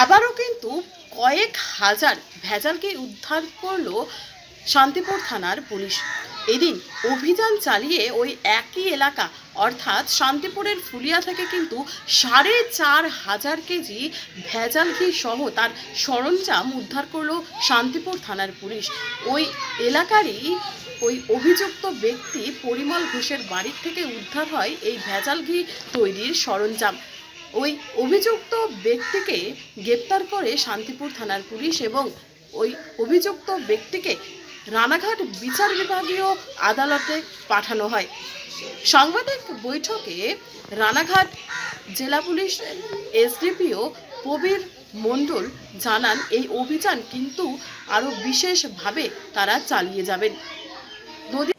আবারও কিন্তু কয়েক হাজার ভেজালকে উদ্ধার করল শান্তিপুর থানার পুলিশ। এদিন অভিযান চালিয়ে ওই একই এলাকা, অর্থাৎ শান্তিপুরের ফুলিয়া থেকে কিন্তু সাড়ে চার হাজার কেজি ভেজাল ঘি সহ তার সরঞ্জাম উদ্ধার করল শান্তিপুর থানার পুলিশ। ওই এলাকারই ওই অভিযুক্ত ব্যক্তি পরিমল ঘোষের বাড়ির থেকে উদ্ধার হয় এই ভেজাল ঘি তৈরির সরঞ্জাম। ওই অভিযুক্ত ব্যক্তিকে গ্রেপ্তার করে শান্তিপুর থানার পুলিশ এবং ওই অভিযুক্ত ব্যক্তিকে রানাঘাট বিচার বিভাগীয় আদালতে পাঠানো হয়। সাংবাদিক বৈঠকে রানাঘাট জেলা পুলিশ এসডিপিও প্রবীর মণ্ডল জানান, এই অভিযান কিন্তু আরও বিশেষভাবে তারা চালিয়ে যাবেন। নদী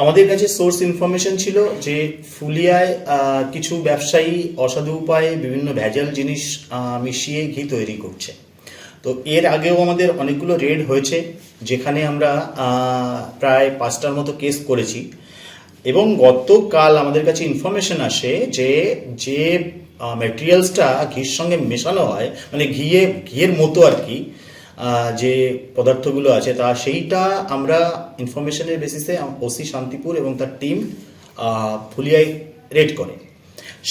আমাদের কাছে সোর্স ইনফরমেশন ছিল যে ফুলিয়ায় কিছু ব্যবসায়ী অসাধু উপায়ে বিভিন্ন ভেজাল জিনিস মিশিয়ে ঘি তৈরি করছে। তো এর আগেও আমাদের অনেকগুলো রেড হয়েছে, যেখানে আমরা প্রায় পাঁচটার মতো কেস করেছি। এবং গতকাল আমাদের কাছে ইনফরমেশন আসে যে যে ম্যাটেরিয়ালসটা ঘির সঙ্গে মেশানো হয় মানে ঘিয়ে, ঘিয়ের মতো আর কি যে পদার্থগুলো আছে, তা সেইটা আমরা ইনফরমেশনের বেসিসে ওসি শান্তিপুর এবং তার টিম ফুলিয়ায় রেড করে।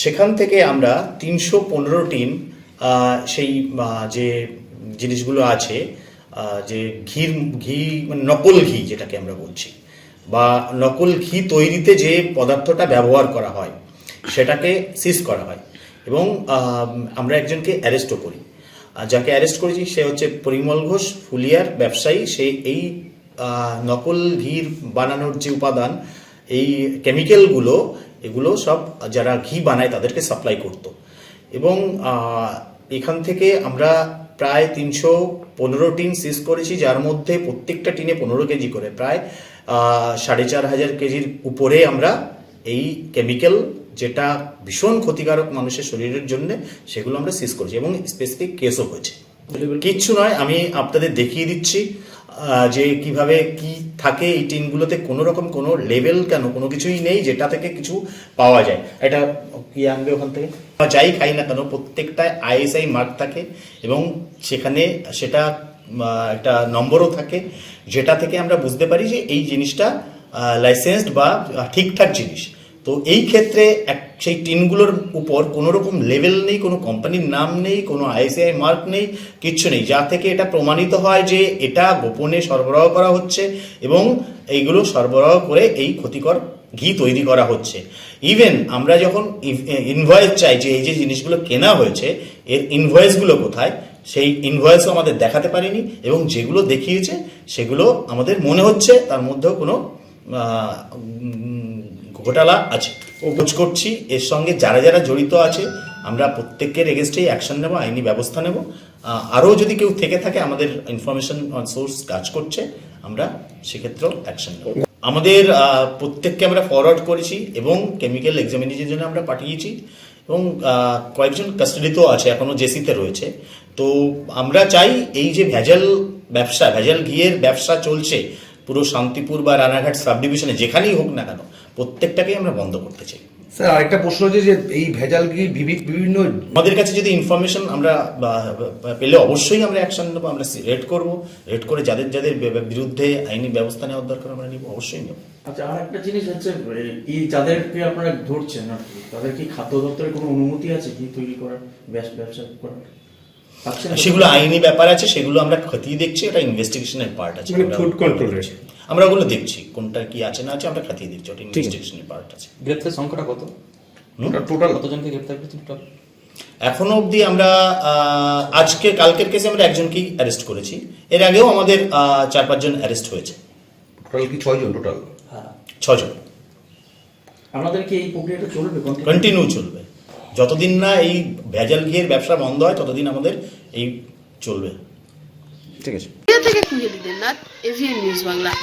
সেখান থেকে আমরা তিনশো পনেরো টিন সেই যে জিনিসগুলো আছে যে ঘির, ঘি মানে নকল ঘি যেটাকে আমরা বলছি, বা নকল ঘি তৈরিতে যে পদার্থটা ব্যবহার করা হয়, সেটাকে সিজ করা হয় এবং আমরা একজনকে অ্যারেস্টও করি। আর যাকে অ্যারেস্ট করেছি, সে হচ্ছে পরিমল ঘোষ, ফুলিয়ার ব্যবসায়ী। সে এই নকল ঘির বানানোর যে উপাদান, এই কেমিক্যালগুলো এগুলো সব যারা ঘি বানায়, তাদেরকে সাপ্লাই করতো। এবং এখান থেকে আমরা প্রায় তিনশো পনেরো টিন সিজ করেছি, যার মধ্যে প্রত্যেকটা টিনে পনেরো কেজি করে। প্রায় সাড়ে চার হাজার কেজির উপরে আমরা এই কেমিক্যাল যেটা ভীষণ ক্ষতিকারক মানুষের শরীরের জন্য সেগুলো আমরা সিজ করেছি এবং স্পেসিফিক কেসও হয়েছে। কিচ্ছু নয় আমি আপনাদের দেখিয়ে দিচ্ছি যে কীভাবে কি থাকে এই টিনগুলোতে কোনো রকম কোনো লেভেল কেন কোনো কিছুই নেই যেটা থেকে কিছু পাওয়া যায়। এটা কি আনবে ওখান থেকে? যাই খাই না কেন প্রত্যেকটায় আইএসআই মার্ক থাকে এবং সেখানে সেটা একটা নম্বরও থাকে যেটা থেকে আমরা বুঝতে পারি যে এই জিনিসটা লাইসেন্সড বা ঠিকঠাক জিনিস। তো এই ক্ষেত্রে এক- সেই টিনগুলোর উপর কোনো রকম লেভেল নেই, কোনো কোম্পানির নাম নেই, কোনো আইসিআই মার্ক নেই, কিচ্ছু নেই। যা থেকে এটা প্রমাণিত হয় যে এটা গোপনে সরবরাহ করা হচ্ছে এবং এইগুলো সরবরাহ করে এই ক্ষতিকর ঘি তৈরি করা হচ্ছে। ইভেন আমরা যখন ইনভয়েস চাই যে এই যে জিনিসগুলো কেনা হয়েছে, এর ইনভয়েসগুলো কোথায়, সেই ইনভয়েসও আমাদের দেখাতে পারিনি এবং যেগুলো দেখিয়েছে, সেগুলো আমাদের মনে হচ্ছে, তার মধ্যেও কোনো ঘোটালা আছে। খোঁজ করছি, এর সঙ্গে যারা যারা জড়িত আছে, আমরা প্রত্যেকের এগেনস্টেই অ্যাকশন নেব, আইনি ব্যবস্থা নেব। আরও যদি কেউ থেকে থাকে, আমাদের ইনফরমেশন সোর্স কাজ করছে, আমরা সেক্ষেত্রেও অ্যাকশন নেব। আমাদের প্রত্যেককে আমরা ফরওয়ার্ড করেছি এবং কেমিক্যাল এক্সামিনেশনের জন্য আমরা পাঠিয়েছি এবং কয়েকজন কাস্টাডিতেও আছে এখনও জেসিতে রয়েছে। তো আমরা চাই এই যে ভেজাল ব্যবসা, ভেজাল ঘিয়ের ব্যবসা চলছে পুরো শান্তিপুর বা রানাঘাট সাব ডিভিশনে যেখানেই হোক না কেন প্রত্যেকটাকেই আমরা বন্ধ করতে চাই। স্যার আরেকটা প্রশ্ন হচ্ছে যে এই ভেজাল কি বিভিন্ন আমাদের কাছে যদি ইনফরমেশন আমরা পেলে অবশ্যই আমরা অ্যাকশন নেব আমরা রেড করব। রেড করে যাদের যাদের বিরুদ্ধে আইনি ব্যবস্থা নেওয়ার দরকার আমরা নিব অবশ্যই নেব। আচ্ছা আর একটা জিনিস হচ্ছে এই যাদেরকে আপনারা ধরছেন আর তাদের কি খাদ্য দপ্তরের কোনো অনুমতি আছে কি তৈরি করার ব্যবসা ব্যবসা করার? সেগুলো আইনি ব্যাপার আছে সেগুলো আমরা খতিয়ে দেখছি এটা ইনভেস্টিগেশনের পার্ট আছে। মানে আমরা- food control এর। আমরা ওগুলো দেখছি কোনটা কি আছে না আছে আমরা খতিয়ে দেখছি ওটা ইনভেস্টিগেশনের পার্ট আছে। গ্রেপ্তার সংখ্যাটা কত? টোটাল কতজনকে গ্রেপ্তার করেছেন টোটাল? এখনও অবধি আমরা আহ, আজকে কালকের কেসে আমরা একজনকেই অ্যারেস্ট করেছি। এর আগেও আমাদের আহ, চার পাঁচজন অ্যারেস্ট হয়েছে। টোটাল কি ছয়জন টোটাল? হ্যাঁ। ছজন আপনাদের কি এই প্রক্রিয়াটা চলবে? কন্টিনিউ চলবে। যতদিন না এই ভেজাল ঘিয়ের ব্যবসা বন্ধ হয় ততদিন আমাদের এই চলবে। ঠিক আছে। থেকে খুঁজে দিতেন না এভিএন নিউজ বাংলা।